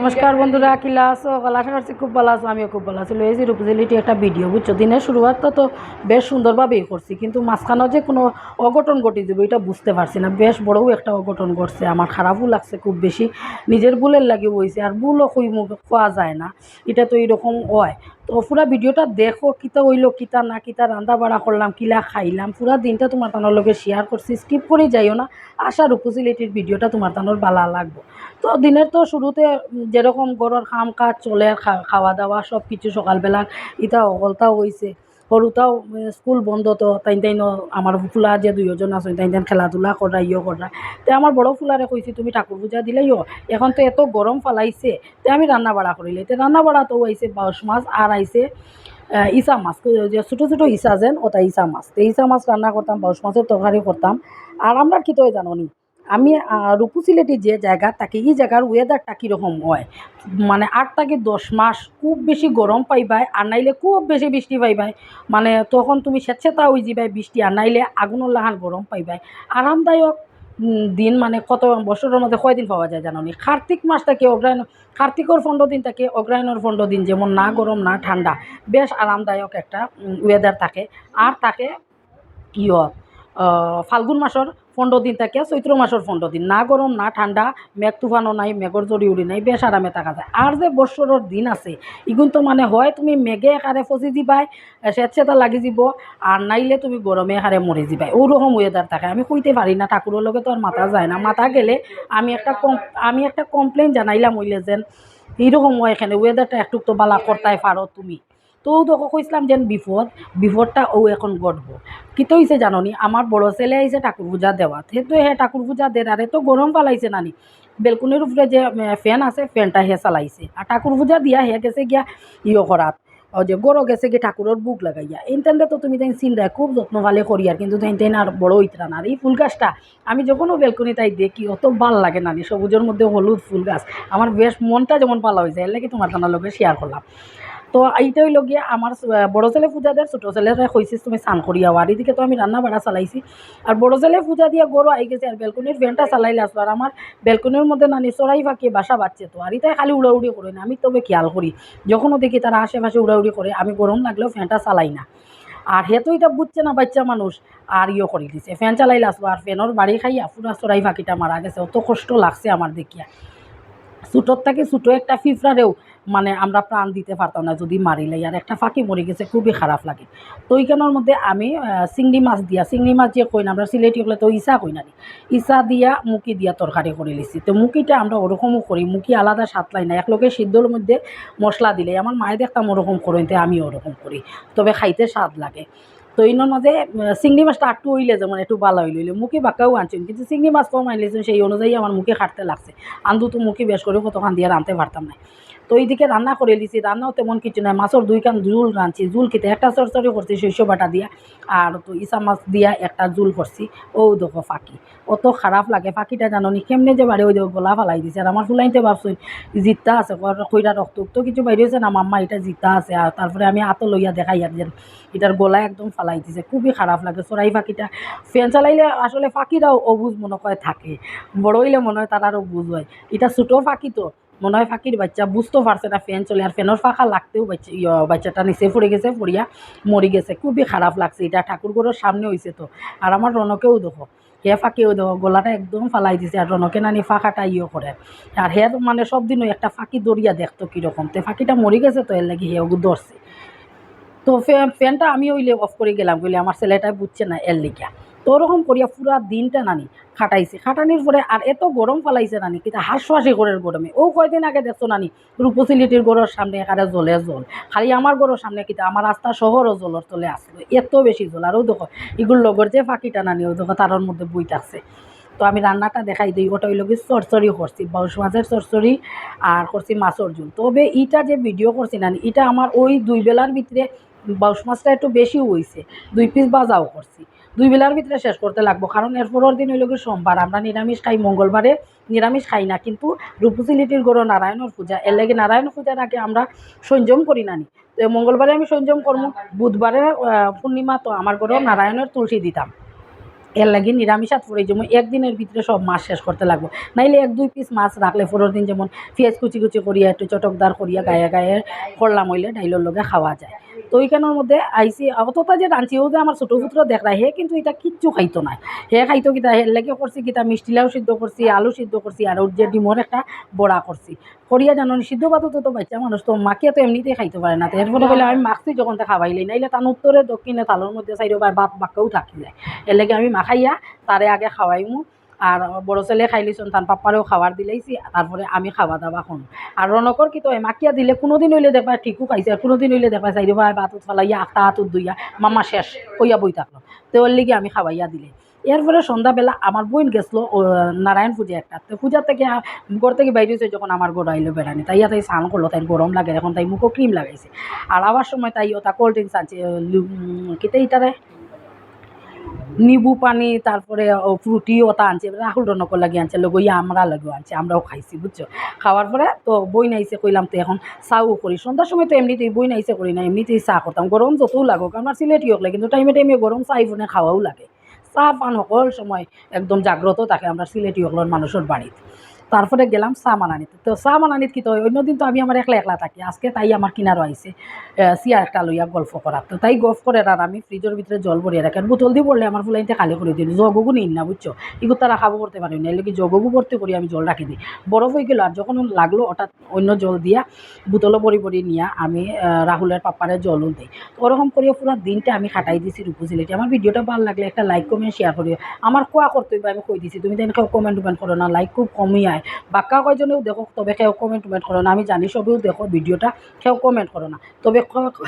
নমস্কার বন্ধুরা কিলা আছো আশা করছি খুব ভালো আছো, আমিও খুব ভালো আছি। লয়েছি রূপজেলিটি একটা ভিডিও বুঝছ? দিনের শুরুয়াতটা তো বেশ সুন্দরভাবেই করছি, কিন্তু মাঝখানেও যে কোনো অঘটন ঘটে যাবে এটা বুঝতে পারছি না। বেশ বড়ও একটা অঘটন ঘটছে, আমার খারাপও লাগছে খুব বেশি। নিজের ভুলের লাগে হয়েছে আর ভুলও মুখ খোয়া যায় না, এটা তো এইরকম হয়। তো পুরা ভিডিওটা দেখো কিতা হইল কিতা না কিতা রান্না বাড়া করলাম কিলা খাইলাম, পুরা দিনটা তোমার তানোর লগে শেয়ার করছি স্কিপ করে যাইও না। আশা উপসিলিটির ভিডিওটা তোমার তানোর বালা লাগবো। তো দিনের তো শুরুতে যেরকম গরর খাম কাজ চলে খাওয়া দাওয়া সব কিছু সকালবেলা ইটা অগলতাও হয়েছে সৰুতাও উম, স্কুল বন্ধ তো তাই তাইন আমার ফুলা যে দুইজন আছে তাই তাইন খেলাধুলা করা ইয়ে করা তে আমার বড় ফুলারে কইছি তুমি ঠাকুর পূজা দিলেইও এখন তো এত গরম ফালাইছে তে আমি রান্না বাড়া করিলে। তে রান্না বাড়া তো আইছে বাউশ মাছ আর আইছে ইসা মাছ ছোটো ছোটো ইসা যেন ওটা ইসা মাছ। তো ইসা মাছ রান্না করতাম বাউশ মাছের তরকারি করতাম। আর আমরা কি তো জানো নি আমি রূপু সিলেটি যে জায়গা, তাকে এই জায়গার ওয়েদারটা কীরকম হয়? মানে আট থেকে দশ মাস খুব বেশি গরম পাইবাই, আর নাইলে খুব বেশি বৃষ্টি পাইবাই। মানে তখন তুমি স্বেচ্ছাতা হয়ে যাবাই বৃষ্টি, আর নাইলে আগুনের লাহান গরম পাইবাই। আরামদায়ক দিন মানে কত বছরের মধ্যে কয়দিন পাওয়া যায় জানো নি? কার্তিক মাস থেকে অগ্রায়ণ কার্তিকর পনেরো দিন থাকে অগ্রায়ণের পনেরো দিন যেমন না গরম, না ঠান্ডা, বেশ আরামদায়ক একটা ওয়েদার থাকে। আর থাকে ইয় ফাল্গুন মাসের পনেরো দিন থাকে, চৈত্র মাসের পনেরো দিন। না গরম না ঠান্ডা মেঘ তুফানও নাই মেঘর জড়ি উড়ি নাই বেশ আরামে থাকা যায় আর যে বছরের দিন আছে ইগুন তো মানে হয়, তুমি মেঘে একারে ফসি দিবাই স্বেচ্ছেতা লাগি যাব আর নাইলে তুমি গরমে একারে মরে যাবাই ওরকম ওয়েদার থাকে, আমি কইতে পারি না ঠাকুরের লগে তো আর মাথা যায় না। মাথা গেলে আমি একটা কম, আমি একটা কমপ্লেন জানাইলাম হইলে যেন, এইরকম হয়, এখানে ওয়েদারটা একটু তো বালা করতাই পারো তুমি। তো তোকে কইছিলাম যেন বিপদ, বিপদটা ও এখন ঘটবো কিতো হয়েছে জাননি আমার বড় ছেলে আইছে ঠাকুর পূজা দেওয়া সেহেতু হে ঠাকুর পূজা দেন আরে তো গরম পালাইছে নানি। বেলকুনির উপরে যে ফ্যান আছে ফ্যানটা হে চালাইছে। আর ঠাকুর পূজা দিয়া হে গেছে গিয়া ইয়ে করাত ও যে গরো গেছে গিয়ে ঠাকুরের বুক লাগাইয়া ইনতেনলে তো তুমি তাই চিন্তায় খুব যত্ন ভালে করি আর কিন্তু তাই তাই আর বড় হইতরা না। আর এই ফুল গাছটা, আমি যখনও বেলকুনি তাই দেখি, অত ভালো লাগে নানি। সবুজের মধ্যে হলুদ ফুল গাছ। আমার বেশ মনটা যেমন পালা হয়েছে এর লাগে তোমার জানার লগে শেয়ার করলাম তো এইটা হইল গিয়ে আমার বড় ছেলে পূজা দেয় ছোটো ছেলেরা কইছিস তুমি স্নান করিয়া আর এদিকে তো আমি রান্না বাড়া চালাইছি। আর বড় ছেলে পূজা দিয়া গরু আই গেছে আর বেলকনির ফ্যানটা চালাইলে আসলো আর আমার বেলকনির মধ্যে নানি চড়াই ফাঁকি বাসা বাচ্চে তো। আর এটাই খালি উড়াউড়ি করে না, আমি তবে খেয়াল করি। যখনও দেখি তারা আশেপাশে উড়াউড়ি করে আমি গরম লাগলেও ফ্যানটা চালাই না। আর হে তো এটা বুঝছে না বাচ্চা মানুষ আর ইয়ে করে দিছে। ফ্যান চালাইলে আসব আর ফ্যানের বাড়ি খাইয়া পুরা চড়াই ফাঁকিটা মারা গেছে। অত কষ্ট লাগছে আমার দেখিয়া। ছোটোর থেকে ছোটো একটা ফিফরারেও মানে আমরা প্রাণ দিতে পারতাম না যদি মারিলে আর একটা ফাঁকি মরে গেছে, খুবই খারাপ লাগে। তো ওইখানের মধ্যে আমি চিংড়ি মাছ দিয়া, চিংড়ি মাছ যে কই না আমরা সিলেটি হলে তো ইসা কই না। ইসা দিয়া মুখি দিয়া তরকারি করে লিছি। তো মুখিটা আমরা ওরকমও করি, মুখি আলাদা সাতলাই না। একলোকে সিদ্ধর মধ্যে মশলা দিলে, আমার মায়ে দেখতাম ওরকম করেন তো আমি ওরকম করি। তবে খাইতে স্বাদ লাগে। তো ইনোর মাঝে চিংড়ি মাছটা একটু হইলে যেমন একটু ভালো হইলে হইলে মুখে বাঁকাও আনছেন। কিন্তু চিংড়ি মাছ কম আনলেছেন, সেই অনুযায়ী আমার মুখে খাটতে লাগছে। আন্দু তো মুখে বেশ করে কতক্ষণ দিয়ে রাঁধতে পারতাম না। তো এইদিকে রান্না করে লিছি রান্নাও তেমন কিছু নয় মাছের দুই কান জুল রাঁধছি। জুল খেতে একটা চরচরি করছি, শস্য বাটা দিয়া। আর তো ইসা মাছ দিয়া একটা জুল করছি। ও দেখো ফাঁকি। অত খারাপ লাগে ফাঁকিটা জানো নি কেমনে যে বাড়ি ওই দেখো গোলা ফালাই দিছে। আর আমার ফুলাইতে ভাবছি জিতা আছে কইরা রক্ত তো। কিছু বাইরে হয়েছে না, মাম্মা এটা জিতা আছে। আর তারপরে আমি আতো লইয়া দেখাই আর যেন এটার গলা একদম ফালাই দিছে। খুবই খারাপ লাগে চড়াই ফাঁকিটা। ফ্যান চালাইলে আসলে ফাঁকিরাও অবুজ মনে হয় থাকে। বড় হইলে মনে হয় তারারও বুঝ হয়। এটা ছোটো ফাঁকি তো। মনে হয় ফাঁকির বাচ্চা, বুঝতেও পারছে না ফ্যান চলে, আর ফ্যানের ফাঁকা লাগতেও বাচ্চা বাচ্চাটা নিচে পড়ে গেছে, পড়িয়া মরি গেছে। খুবই খারাপ লাগছে, এটা ঠাকুরঘরের সামনে হয়েছে তো। আর আমার রনকেও দেখো, হে ফাঁকিও দেখো, গলাটা একদম ফালাই দিছে, আর রনকে নানি ফাঁকাটা ইয়ে করে। আর হে মানে সব দিনও একটা ফাঁকি দরিয়া দেখতো কীরকম। তো ফাঁকিটা মরে গেছে তো, এর লাগি হেও ধরছে। তো ফ্যান ফ্যানটা আমি ওইলে অফ করে গেলাম বলে আমার ছেলেটা বুঝছে না এর লিগা। তো ওরকম করিয়া পুরা দিনটা নানি খাটাইছে। খাটানির পরে আর এত গরম ফালাইছে নানি কিন্তু হাঁসফাঁসি ঘরের গরমে। ও কয়দিন আগে দেখছ নানি রূপসিলিটির গড়ের সামনে এখানে জলে জল খালি আমার গড়ের সামনে কিন্তু আমার রাস্তা শহরও জলের তলে আসলো এত বেশি জল আর ও দেখো এগুলো লগর যে ফাঁকিটা নানি, ও দেখো তার মধ্যে বই থাকছে তো আমি রান্নাটা দেখাই দিই, ওটা হইল কি চরচরি করছি, বাউশ মাছের চরচরি আর করছি মাছের ঝুল। তবে ইটা যে ভিডিও করছি না এটা আমার ওই দুই বেলার ভিতরে বাউশ মাছটা একটু বেশি হয়েছে দুই পিস বাজাও করছি। দুই বেলার ভিতরে শেষ করতে লাগবো। কারণ এর পরের দিন হইল সোমবার। আমরা নিরামিষ খাই মঙ্গলবারে, নিরামিষ খাই না। কিন্তু রূপসিলিটির গড় নারায়ণর পূজা, এর লাগে নারায়ণ পূজার আগে আমরা সংযম করি নানি তো মঙ্গলবারে আমি সংযম করব। বুধবারে পূর্ণিমা, তো আমার ঘরেও নারায়ণের তুলসী দিতাম। এর লাগি নিরামিষাত পরে যেমন একদিনের ভিতরে সব মাছ শেষ করতে লাগবো। নাইলে এক, দুই পিস মাছ রাখলে পরের দিন যেমন পেঁয়াজ কুচি কুচি করিয়া একটু চটকদার করিয়া গায়ে গায়ে করলাম হইলে ডাইলের লগে খাওয়া যায়। তো ওইখানের মধ্যে আইসি অতটা যে রাঁচিও যে আমার ছোটো পুত্র দেখরা হে কিন্তু এটা কিচ্ছু খাইতো না হে খাইতো কিতা হের লেগে করছি কিতা, মিষ্টি লাউ সিদ্ধ করছি আলু সিদ্ধ করছি আর ওর যে ডিমর একটা বড়া করছি করিয়া জানো সিদ্ধ ভাতও তো তো বাচ্চা মানুষ তো মাখিয়া তো এমনিতেই খাইতে পারে না। এরপরে বলে আমি মাখছি যখন তা খাওয়াইলি নাইলে তার উত্তরে দক্ষিণে তালোর মধ্যে চাইরো বা বাপ বাক্যও থাকি যায়। এর লেগে আমি মাখাইয়া তারে আগে খাওয়াইমু আর বড় ছেলে খাইলিছন তার পাপ্পারেও খাবার দিলাইছি, তারপরে আমি খাওয়া দাওয়া খাম আর রনকর কি তো মাকিয়া দিলে কোনোদিন হইলে দেখবা ঠিকও খাইছে, আর কোনোদিন হইলে দেখবা চাই চাইরো ভাই বাতুত ফালাইয়া আখটা হাতুত দুইয়া, মামা শেষ, কইয়া বই থাকল তো ওর লিগে আমি খাওয়াইয়া দিলে। এরপরে সন্ধ্যাবেলা আমার বোন গেছিল নারায়ণ পূজা একটা। তো পূজার থেকে, ঘর থেকে বাইরে হয়েছে যখন আমার ঘর আইলো বেড়ানি। তাই তাই স্নান করল, তাই গরম লাগে, এখন তাই মুখও ক্রিম লাগাইছে। আর আবার সময় তাই ওটা কোল্ড ড্রিঙ্কস আনছে কিতে ইটারে? নিবু পানি তারপরে ফ্রুটি ওটা আনছে রাহুল রনকর লাগিয়ে আনছে লগইয়া আমরা লগেও আনছে আমরাও খাইছি বুঝছ খাওয়ার পরে তো বই নাইছে কইলাম তো এখন চাও করি সন্ধ্যার সময় তো এমনিতেই বই নাইছে করি না এমনিতেই চা করতাম গরম যতও লাগুক আমার সিলেটি হোক লাগে কিন্তু টাইমে টাইমে গরম চাই ফোনে খাওয়াও লাগে চা পান সকল সময় একদম জাগ্রত থাকে আমরা সিলেটি হকলের মানুষের বাড়িতে তারপরে গেলাম চা মানানিতে তো চা আনিত কি তো, অন্যদিন তো আমি আমার একলা একলা থাকি, আজকে তাই আমার কিনারও আইছে সিয়ার একটা লইয়া গল্প করার। তো তাই গল্প করে আর আমি ফ্রিজের ভিতরে জল ভরিয়ে রাখি, আর বোতল দিয়ে পড়লে আমার ফুলাইতে খালি করে দিই জগগু নিন না বুঝছ? এগুলো তারা খাব করতে পারি না, এলে কি জগগু ভর্তি করি আমি জল রাখি দিই। বরফ হয়ে গেল, আর যখন লাগল হঠাৎ অন্য জল দিয়া বোতলও ভরি ভরি নিয়া আমি রাহুলের পাপারে জলও দিই। তো ওরকম করিয়া পুরো দিনটা আমি খাটাই দিছি রূপু সিলেটি আমার ভিডিওটা ভালো লাগলে একটা লাইক কমেন্ট শেয়ার করিও। আমার কোয়া করতে আমি কই দিছি, তুমি তো কমেন্ট টমেন্ট করো না লাইক খুব কমই আয়। বাক্কা কয়জনেও দেখো তবে কেউ কমেন্ট টমেন্ট করো না। আমি জানি সবেও দেখো ভিডিওটা কেউ কমেন্ট করো না। তবে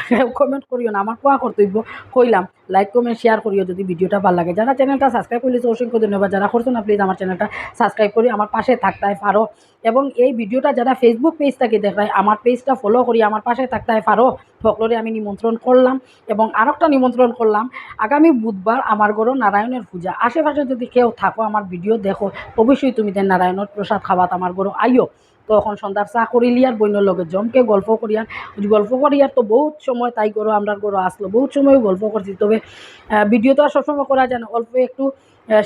কেউ কমেন্ট করিও না। আমার কোয়া কর্তব্য কইলাম লাইক কমেন্ট শেয়ার করিও যদি ভিডিওটা ভালো লাগে। যারা চ্যানেলটা সাবস্ক্রাইব করলেছে অসংখ্য ধন্যবাদ। যারা করছ না প্লিজ আমার চ্যানেলটা সাবস্ক্রাইব করি আমার পাশে থাকতে পারো এবং এই ভিডিওটা যারা ফেসবুক পেজ থেকে দেখায় আমার পেজটা ফলো করি আমার পাশে থাকতে পারো সকলরে আমি নিমন্ত্রণ করলাম এবং আরেকটা নিমন্ত্রণ করলাম, আগামী বুধবার আমার ঘরও নারায়ণের পূজা। আশেপাশে যদি কেউ থাকো আমার ভিডিও দেখো, অবশ্যই তুমি দেন নারায়ণের প্রসাদ খাওয়াত আমার ঘরও আইও। তো এখন সন্ধ্যার চা করিলি আর বইনের লগে জমকে গল্প করিয়ার গল্প করিয়ার তো বহুত সময় তাই করো আমরা করো আসলো, বহুত সময় গল্প করছি। তবে ভিডিও তো আর সবসময় করা যায় না, অল্প একটু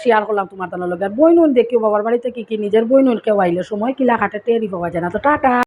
শেয়ার করলাম তোমার তার লগে। আর বই নুন দেখিও বাবার বাড়িতে কি কি নিজের বই নুন কেউ আইলে সময় কিলা খাটে টেরি পাওয়া যায় না। তো টাটা।